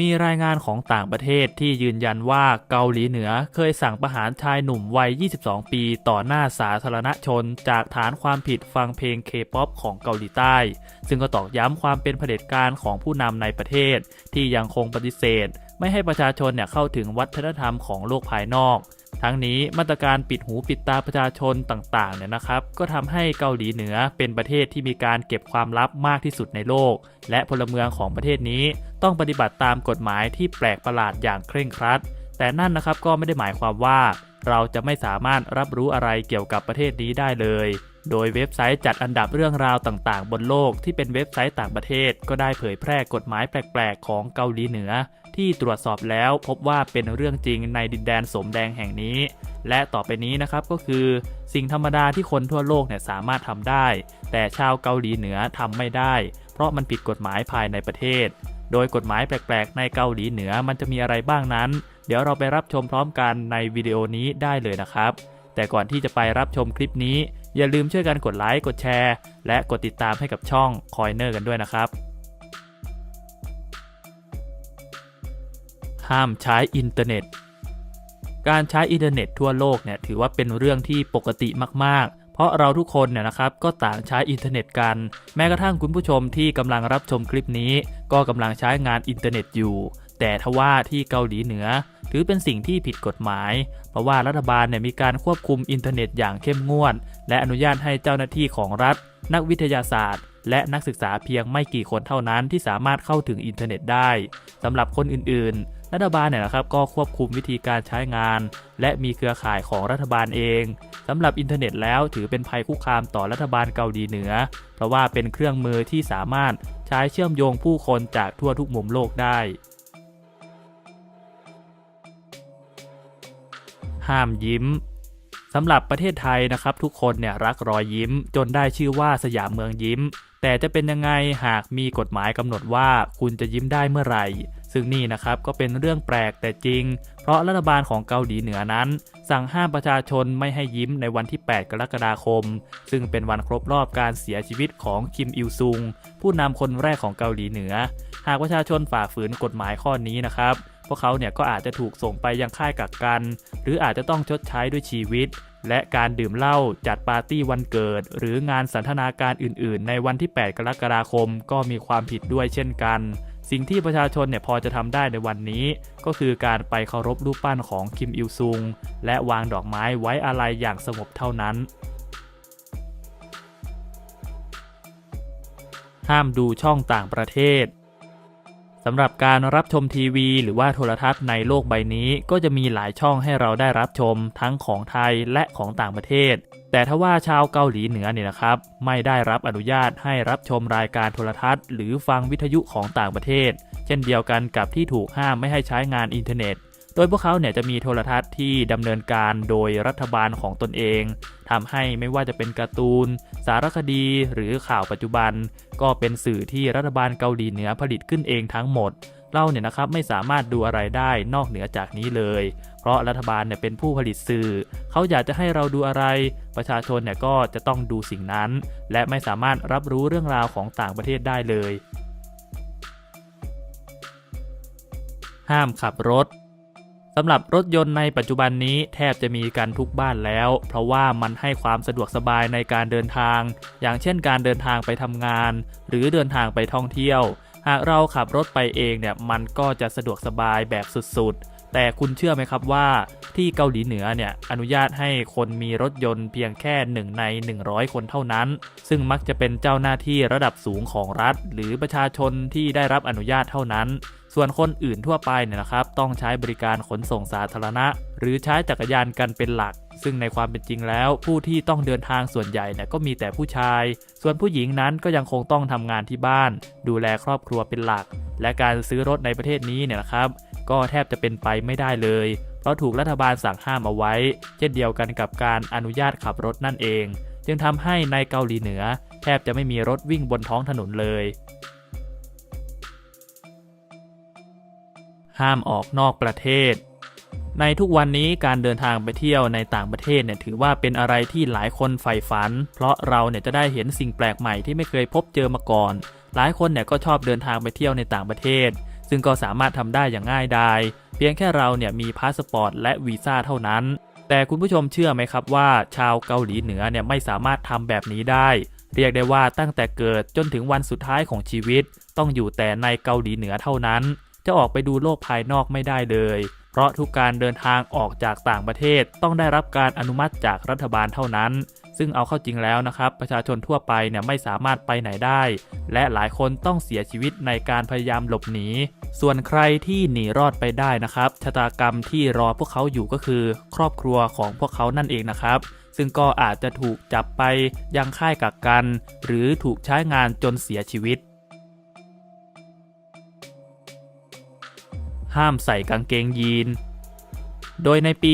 มีรายงานของต่างประเทศที่ยืนยันว่าเกาหลีเหนือเคยสั่งประหารชายหนุ่มวัย 22 ปีต่อหน้าสาธารณชน จากฐานความผิดฟังเพลงเคป๊อปของเกาหลีใต้ ซึ่งก็ตอกย้ำความเป็นเผด็จการของผู้นำในประเทศ ที่ยังคงปฏิเสธ ไม่ให้ประชาชนเนี่ยเข้าถึงวัฒนธรรมของโลกภายนอก ทั้งนี้มาตรการปิดหูปิดตาประชาชนต่างๆเนี่ยนะครับ ก็ทำให้เกาหลีเหนือเป็นประเทศที่มีการเก็บความลับมากที่สุดในโลก และพลเมืองของประเทศนี้ ต้องปฏิบัติตามกฎหมายที่แปลกประหลาดอย่างเคร่งครัด แต่นั่นนะครับก็ไม่ได้หมายความว่า เราจะไม่สามารถรับรู้อะไรเกี่ยวกับประเทศนี้ได้เลย โดยเว็บไซต์จัดอันดับเรื่องราวต่างๆ บนโลกที่เป็นเว็บไซต์ต่างประเทศ ก็ได้เผยแพร่กฎหมายแปลกๆ ของเกาหลีเหนือ ที่ตรวจสอบแล้วพบว่าเป็นเรื่องจริงในดินแดนสมแดงแห่งนี้ และต่อไปนี้นะครับก็คือ สิ่งธรรมดาที่คนทั่วโลกเนี่ยสามารถทำได้ แต่ชาวเกาหลีเหนือทำไม่ได้ เพราะมันผิดกฎหมายภายในประเทศ โดยกฎหมายแปลกๆ ในเกาหลีเหนือมันจะมีอะไรบ้างนั้น เดี๋ยวเราไปรับชมพร้อมกันในวิดีโอนี้ได้เลยนะครับ แต่ก่อนที่จะไปรับชมคลิปนี้ อย่าลืมช่วยกันกดไลค์กดแชร์ และกดติดตามให้กับช่องคอยเนอร์กันด้วยนะครับห้ามใช้อินเทอร์เน็ต การใช้อินเทอร์เน็ตทั่วโลกเนี่ยถือว่าเป็นเรื่องที่ปกติมากๆ เพราะเราทุกคนเนี่ยนะครับก็ต่างใช้อินเทอร์เน็ตกัน แม้กระทั่งคุณผู้ชมที่กำลังรับชมคลิปนี้ ก็กำลังใช้งานอินเทอร์เน็ตอยู่ แต่ทว่าที่เกาหลีเหนือ ถือเป็นสิ่งที่ผิดกฎหมาย เพราะว่ารัฐบาลเนี่ยมีการควบคุมอินเทอร์เน็ตอย่างเข้มงวด และอนุญาตให้เจ้าหน้าที่ของรัฐ นักวิทยาศาสตร์ และนักศึกษาเพียงไม่กี่คนเท่านั้นที่สามารถเข้าถึงอินเทอร์เน็ตได้สำหรับคนอื่นๆ รัฐบาลเนี่ยนะครับก็ควบคุมวิธีการใช้งาน และมีเครือข่ายของรัฐบาลเองสำหรับอินเทอร์เน็ตแล้วถือเป็นภัยคุกคามต่อรัฐบาลเกาหลีเหนือ เพราะว่าเป็นเครื่องมือที่สามารถใช้เชื่อมโยงผู้คนจากทั่วทุกมุมโลกได้ ห้ามยิ้มสำหรับประเทศไทยนะครับ ทุกคนเนี่ยรักรอยยิ้ม จนได้ชื่อว่าสยามเมืองยิ้ม แต่จะเป็นยังไงหากมีกฎหมายกำหนดว่าคุณจะยิ้มได้เมื่อไหร่ ซึ่งนี่นะครับก็เป็นเรื่องแปลกแต่จริง เพราะรัฐบาลของเกาหลีเหนือนั้น สั่งห้ามประชาชนไม่ให้ยิ้มในวันที่ 8 กรกฎาคม ซึ่งเป็นวันครบรอบการเสียชีวิตของคิมอิลซุง ผู้นำคนแรกของเกาหลีเหนือ หากประชาชนฝ่าฝืนกฎหมายข้อนี้นะครับพวกเขาเนี่ยก็อาจจะถูกส่งไปยังค่ายกักกัน หรืออาจจะต้องชดใช้ด้วยชีวิต และการดื่มเหล้าจัดปาร์ตี้วันเกิด หรืองานสันทนาการอื่น ๆ ในวันที่ 8 กรกฎาคมก็มีความผิดด้วยเช่นกัน สิ่งที่ประชาชนเนี่ยพอจะทำได้ในวันนี้ ก็คือการไปเคารพรูปปั้นของคิมอิลซุง และวางดอกไม้ไว้อาลัยอย่างสงบเท่านั้น ห้ามดูช่องต่างประเทศ สำหรับการรับชมทีวี หรือว่าโทรทัศน์ในโลกใบนี้ ก็จะมีหลายช่องให้เราได้รับชมทั้งของไทยและของต่างประเทศ แต่ถ้าว่าชาวเกาหลีเหนือเนี่ยนะครับ ไม่ได้รับอนุญาตให้รับชมรายการโทรทัศน์ หรือฟังวิทยุของต่างประเทศ เช่นเดียวกันกับที่ถูกห้ามไม่ให้ใช้งานอินเทอร์เน็ต โดยพวกเขาเนี่ยจะมีโทรทัศน์ที่ดำเนินการโดยรัฐบาลของตนเองทำให้ไม่ว่าจะเป็นการ์ตูน สารคดี หรือข่าวปัจจุบัน ก็เป็นสื่อที่รัฐบาลเกาหลีเหนือผลิตขึ้นเองทั้งหมด เราเนี่ยนะครับไม่สามารถดูอะไรได้นอกเหนือจากนี้เลย เพราะรัฐบาลเนี่ยเป็นผู้ผลิตสื่อ เขาอยากจะให้เราดูอะไร ประชาชนเนี่ยก็จะต้องดูสิ่งนั้น และไม่สามารถรับรู้เรื่องราวของต่างประเทศได้เลย ห้ามขับรถ สำหรับรถยนต์ในปัจจุบันนี้แทบจะมีกันทุกบ้านแล้ว เพราะว่ามันให้ความสะดวกสบายในการเดินทาง อย่างเช่นการเดินทางไปทำงาน หรือเดินทางไปท่องเที่ยว หากเราขับรถไปเองเนี่ยมันก็จะสะดวกสบายแบบสุดๆ แต่คุณเชื่อไหมครับว่า ที่เกาหลีเหนือเนี่ยอนุญาตให้คนมีรถยนต์เพียงแค่หนึ่งใน 100 คนเท่านั้น ซึ่งมักจะเป็นเจ้าหน้าที่ระดับสูงของรัฐ หรือประชาชนที่ได้รับอนุญาตเท่านั้น ส่วนคนอื่นทั่วไปเนี่ยนะครับ ต้องใช้บริการขนส่งสาธารณะ หรือใช้จักรยานกันเป็นหลัก ซึ่งในความเป็นจริงแล้ว ผู้ที่ต้องเดินทางส่วนใหญ่เนี่ยก็มีแต่ผู้ชาย ส่วนผู้หญิงนั้นก็ยังคงต้องทำงานที่บ้าน ดูแลครอบครัวเป็นหลัก และการซื้อรถในประเทศนี้เนี่ยนะครับ ก็แทบจะเป็นไปไม่ได้เลยเพราะถูกรัฐบาลสั่งห้ามเอาไว้ เช่นเดียวกันกับการอนุญาตขับรถนั่นเอง จึงทำให้ในเกาหลีเหนือ แทบจะไม่มีรถวิ่งบนท้องถนนเลย ห้ามออกนอกประเทศ ในทุกวันนี้การเดินทางไปเที่ยวในต่างประเทศเนี่ยถือว่าเป็นอะไรที่หลายคนใฝ่ฝัน เพราะเราเนี่ยจะได้เห็นสิ่งแปลกใหม่ที่ไม่เคยพบเจอมาก่อน หลายคนเนี่ยก็ชอบเดินทางไปเที่ยวในต่างประเทศ ซึ่งก็สามารถทำได้อย่างง่ายดายเพียงแค่เราเนี่ยมีพาสปอร์ตและวีซ่าเท่านั้น แต่คุณผู้ชมเชื่อไหมครับว่า ชาวเกาหลีเหนือเนี่ยไม่สามารถทำแบบนี้ได้ เรียกได้ว่าตั้งแต่เกิดจนถึงวันสุดท้ายของชีวิต ต้องอยู่แต่ในเกาหลีเหนือเท่านั้น จะออกไปดูโลกภายนอกไม่ได้เลย เพราะทุกการเดินทางออกจากต่างประเทศต้องได้รับการอนุมัติจากรัฐบาลเท่านั้น ซึ่งเอาเข้าจริงแล้วนะครับ ประชาชนทั่วไปเนี่ยไม่สามารถไปไหนได้ และหลายคนต้องเสียชีวิตในการพยายามหลบหนี ส่วนใครที่หนีรอดไปได้นะครับ ชะตากรรมที่รอพวกเขาอยู่ก็คือ ครอบครัวของพวกเขานั่นเองนะครับซึ่งก็อาจจะถูกจับไปยังค่ายกักกัน หรือถูกใช้งานจนเสียชีวิต ห้ามใส่กางเกงยีน โดยในปี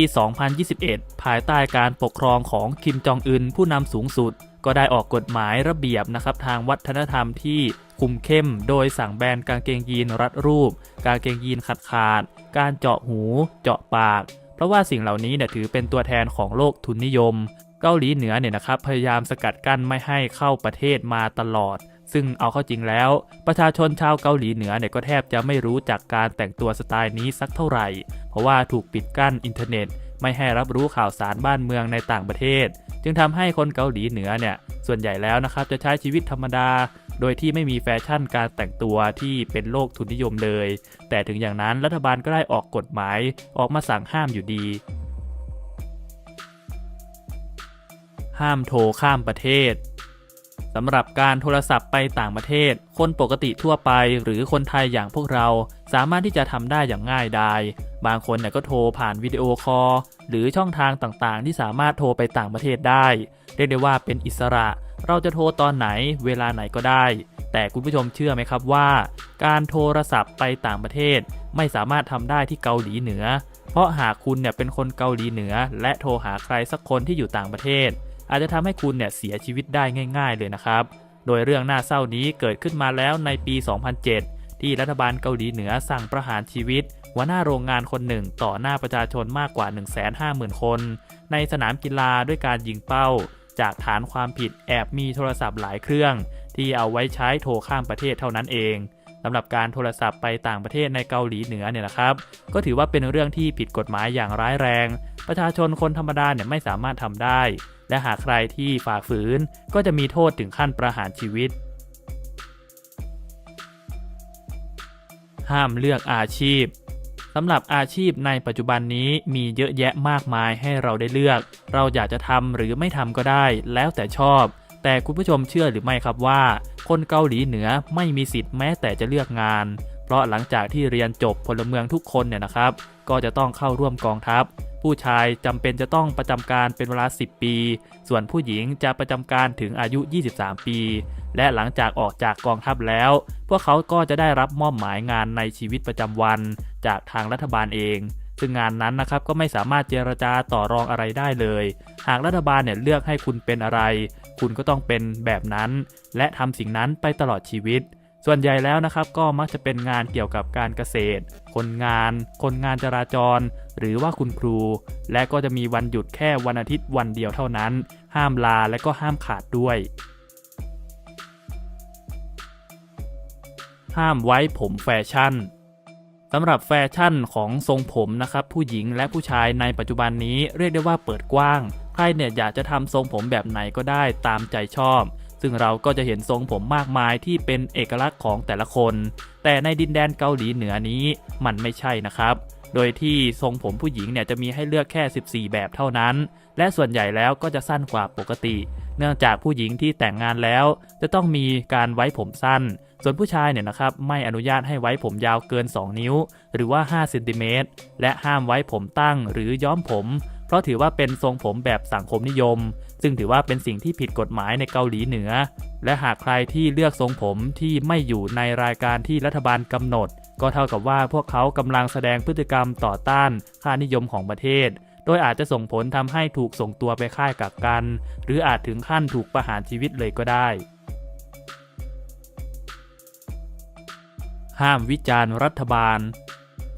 2021 ภายใต้การปกครองของคิมจองอึนผู้นำสูงสุด ก็ได้ออกกฎหมายระเบียบนะครับทางวัฒนธรรมที่คุมเข้ม โดยสั่งแบนกางเกงยีนรัดรูป กางเกงยีนขาดขาด การเจาะหู เจาะปาก เพราะว่าสิ่งเหล่านี้เนี่ยถือเป็นตัวแทนของโลกทุนนิยม เกาหลีเหนือเนี่ยนะครับพยายามสกัดกั้นไม่ให้เข้าประเทศมาตลอด ซึ่งเอาเข้าจริงแล้ว ประชาชนชาวเกาหลีเหนือเนี่ยก็แทบจะไม่รู้จักการแต่งตัวสไตล์นี้สักเท่าไหร่ เพราะว่าถูกปิดกั้นอินเทอร์เน็ต ไม่ให้รับรู้ข่าวสารบ้านเมืองในต่างประเทศ จึงทำให้คนเกาหลีเหนือเนี่ยส่วนใหญ่แล้วนะครับจะใช้ชีวิตธรรมดา โดยที่ไม่มีแฟชั่นการแต่งตัวที่เป็นโลกทุนนิยมเลย แต่ถึงอย่างนั้นรัฐบาลก็ได้ออกกฎหมายออกมาสั่งห้ามอยู่ดีห้ามโทรข้ามประเทศ สำหรับการโทรศัพท์ไปต่างประเทศ คนปกติทั่วไปหรือคนไทยอย่างพวกเรา สามารถที่จะทำได้อย่างง่ายดาย บางคนเนี่ยก็โทรผ่านวิดีโอคอลหรือช่องทางต่างๆ ที่สามารถโทรไปต่างประเทศได้ เรียกได้ว่าเป็นอิสระ เราจะโทรตอนไหนเวลาไหนก็ได้ แต่คุณผู้ชมเชื่อไหมครับว่า การโทรศัพท์ไปต่างประเทศ ไม่สามารถทำได้ที่เกาหลีเหนือ เพราะหากคุณเนี่ยเป็นคนเกาหลีเหนือ และโทรหาใครสักคนที่อยู่ต่างประเทศ อาจจะทำให้คุณเนี่ยเสียชีวิตได้ง่าย ๆ เลยนะครับ โดยเรื่องน่าเศร้านี้เกิดขึ้นมาแล้วในปี 2007 ที่รัฐบาลเกาหลีเหนือสั่งประหารชีวิตหัวหน้าโรงงานคนหนึ่งต่อหน้าประชาชนมากกว่า 150,000 คน ในสนามกีฬาด้วยการยิงเป้า จากฐานความผิดแอบมีโทรศัพท์หลายเครื่อง ที่เอาไว้ใช้โทรข้ามประเทศเท่านั้นเองสำหรับการโทรศัพท์ไปต่างประเทศในเกาหลีเหนือเนี่ยนะครับ ก็ถือว่าเป็นเรื่องที่ผิดกฎหมายอย่างร้ายแรง ประชาชนคนธรรมดาเนี่ยไม่สามารถทำได้และหากใครที่ฝ่าฝืนก็จะมีโทษถึงขั้นประหารชีวิต ห้ามเลือกอาชีพสำหรับอาชีพในปัจจุบันนี้มีเยอะแยะมากมายให้เราได้เลือก เราอยากจะทำหรือไม่ทำก็ได้ แล้วแต่ชอบ แต่คุณผู้ชมเชื่อหรือไม่ครับว่า คนเกาหลีเหนือไม่มีสิทธิ์แม้แต่จะเลือกงาน เพราะหลังจากที่เรียนจบพลเมืองทุกคนเนี่ยนะครับ ก็จะต้องเข้าร่วมกองทัพ ผู้ชายจำเป็นจะต้องประจำการเป็นเวลา 10 ปี ส่วนผู้หญิงจะประจำการถึงอายุ 23 ปี และหลังจากออกจากกองทัพแล้ว พวกเขาก็จะได้รับมอบหมายงานในชีวิตประจำวัน จากทางรัฐบาลเองซึ่งงานนั้นนะครับก็ไม่สามารถเจรจาต่อรองอะไรได้เลย หากรัฐบาลเนี่ยเลือกให้คุณเป็นอะไร คุณก็ต้องเป็นแบบนั้น และทำสิ่งนั้นไปตลอดชีวิต ส่วนใหญ่แล้วนะครับก็มักจะเป็นงานเกี่ยวกับการเกษตร คนงาน คนงานจราจร หรือว่าคุณครู และก็จะมีวันหยุดแค่วันอาทิตย์วันเดียวเท่านั้น ห้ามลาและก็ห้ามขาดด้วย ห้ามไว้ผมแฟชั่นสำหรับแฟชั่นของทรงผมนะครับผู้หญิงและผู้ชายในปัจจุบันนี้เรียกได้ว่าเปิดกว้าง ใครเนี่ยอยากจะทำทรงผมแบบไหนก็ได้ตามใจชอบ ซึ่งเราก็จะเห็นทรงผมมากมายที่เป็นเอกลักษณ์ของแต่ละคน แต่ในดินแดนเกาหลีเหนือนี้มันไม่ใช่นะครับ โดยที่ทรงผมผู้หญิงเนี่ยจะมีให้เลือกแค่ 14 แบบเท่านั้น และส่วนใหญ่แล้วก็จะสั้นกว่าปกติ เนื่องจากผู้หญิงที่แต่งงานแล้ว จะต้องมีการไว้ผมสั้น ส่วนผู้ชายเนี่ยนะครับไม่อนุญาตให้ไว้ผมยาวเกิน 2 นิ้ว หรือว่า5เซนติเมตรและห้ามไว้ผมตั้งหรือย้อมผม ราะถือว่าเป็นทรงผมแบบสังคมนิยม ซึ่งถือว่าเป็นสิ่งที่ผิดกฎหมายในเกาหลีเหนือ และหากใครที่เลือกทรงผมที่ไม่อยู่ในรายการที่รัฐบาลกำหนด ก็เท่ากับว่าพวกเขากำลังแสดงพฤติกรรมต่อต้านค่านิยมของประเทศ โดยอาจจะส่งผลทำให้ถูกส่งตัวไปค่ายกักกัน หรืออาจถึงขั้นถูกประหารชีวิตเลยก็ได้ ห้ามวิจารณ์รัฐบาล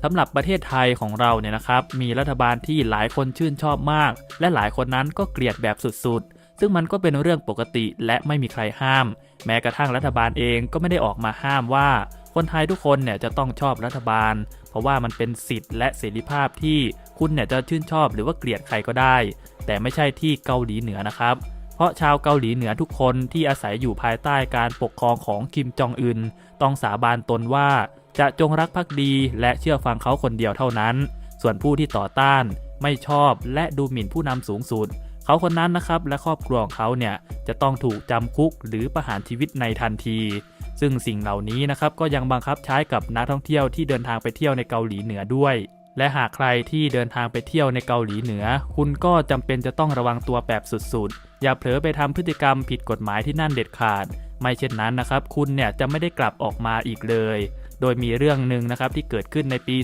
สำหรับประเทศไทยของเราเนี่ยนะครับ มีรัฐบาลที่หลายคนชื่นชอบมาก และหลายคนนั้นก็เกลียดแบบสุดๆ ซึ่งมันก็เป็นเรื่องปกติและไม่มีใครห้าม แม้กระทั่งรัฐบาลเองก็ไม่ได้ออกมาห้ามว่า คนไทยทุกคนเนี่ยจะต้องชอบรัฐบาล เพราะว่ามันเป็นสิทธิ์และเสรีภาพที่คุณเนี่ยจะชื่นชอบหรือว่าเกลียดใครก็ได้ แต่ไม่ใช่ที่เกาหลีเหนือนะครับเพราะชาวเกาหลีเหนือทุกคนที่อาศัยอยู่ภายใต้การปกครองของคิมจองอึนต้องสาบานตนว่า จะจงรักภักดีและเชื่อฟังเขาคนเดียวเท่านั้น ส่วนผู้ที่ต่อต้าน ไม่ชอบและดูหมิ่นผู้นำสูงสุด เขาคนนั้นนะครับและครอบครัวของเขาเนี่ยจะต้องถูกจำคุกหรือประหารชีวิตในทันที ซึ่งสิ่งเหล่านี้นะครับก็ยังบังคับใช้กับนักท่องเที่ยวที่เดินทางไปเที่ยวในเกาหลีเหนือด้วยและหากใครที่เดินทางไปเที่ยวในเกาหลีเหนือ คุณก็จำเป็นจะต้องระวังตัวแบบสุดๆ อย่าเผลอไปทำพฤติกรรมผิดกฎหมายที่นั่นเด็ดขาด ไม่เช่นนั้นนะครับ คุณเนี่ยจะไม่ได้กลับออกมาอีกเลย โดยมีเรื่องหนึ่งนะครับที่เกิดขึ้นในปี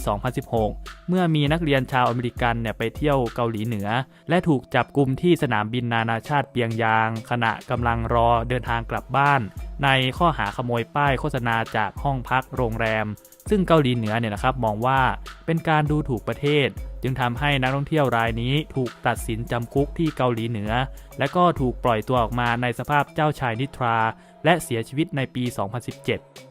2016 เมื่อมีนักเรียนชาวอเมริกันเนี่ยไปเที่ยวเกาหลีเหนือ และถูกจับกลุ่มที่สนามบินนานาชาติเปียงยาง ขณะกำลังรอเดินทางกลับบ้าน ในข้อหาขโมยป้ายโฆษณาจากห้องพักโรงแรม ซึ่งเกาหลีเหนือเนี่ยนะครับมองว่าเป็นการดูถูกประเทศจึงทำให้นักท่องเที่ยวรายนี้ถูกตัดสินจำคุกที่เกาหลีเหนือ และก็ถูกปล่อยตัวออกมาในสภาพเจ้าชายนิทรา และเสียชีวิตในปี 2017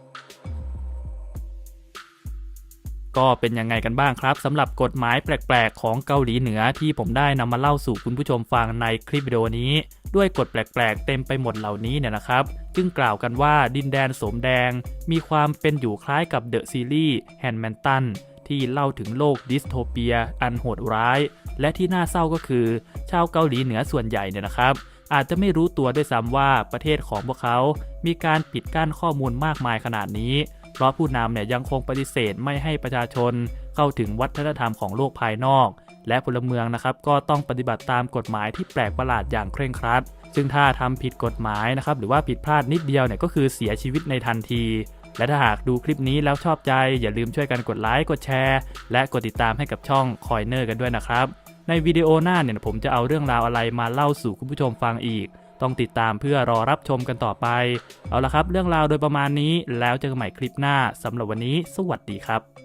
ก็เป็นยังไงกันบ้างครับสำหรับกฎหมายแปลกๆ ของเกาหลีเหนือที่ผมได้นำมาเล่าสู่คุณผู้ชมฟังในคลิปวิดีโอนี้ ด้วยกฎแปลกๆ เต็มไปหมดเหล่านี้เนี่ยนะครับ จึงกล่าวกันว่าดินแดนสมแดง มีความเป็นอยู่คล้ายกับเดอะซีรีส์แฮนด์แมนตันที่เล่าถึงโลกดิสโทเปีย อันโหดร้าย และที่น่าเศร้าก็คือ ชาวเกาหลีเหนือส่วนใหญ่เนี่ยนะครับ อาจจะไม่รู้ตัวด้วยซ้ำว่าประเทศของพวกเขา มีการปิดกั้นข้อมูลมากมายขนาดนี้ เพราะผู้นำเนี่ยยังคงปฏิเสธไม่ให้ประชาชนเข้าถึงวัฒนธรรมของโลกภายนอก และพลเมืองนะครับก็ต้องปฏิบัติตามกฎหมายที่แปลกประหลาดอย่างเคร่งครัด ซึ่งถ้าทำผิดกฎหมายนะครับหรือว่าผิดพลาดนิดเดียวเนี่ยก็คือเสียชีวิตในทันที และถ้าหากดูคลิปนี้แล้วชอบใจ อย่าลืมช่วยกันกดไลค์กดแชร์ และกดติดตามให้กับช่องคอยเนอร์กันด้วยนะครับในวิดีโอหน้าเนี่ยผมจะเอาเรื่องราวอะไรมาเล่าสู่คุณผู้ชมฟังอีก ต้องติดตามเพื่อรอรับชมกันต่อไป เอาละครับ เรื่องราวโดยประมาณนี้แล้วเจอกันใหม่คลิปหน้าสำหรับวันนี้ สวัสดีครับ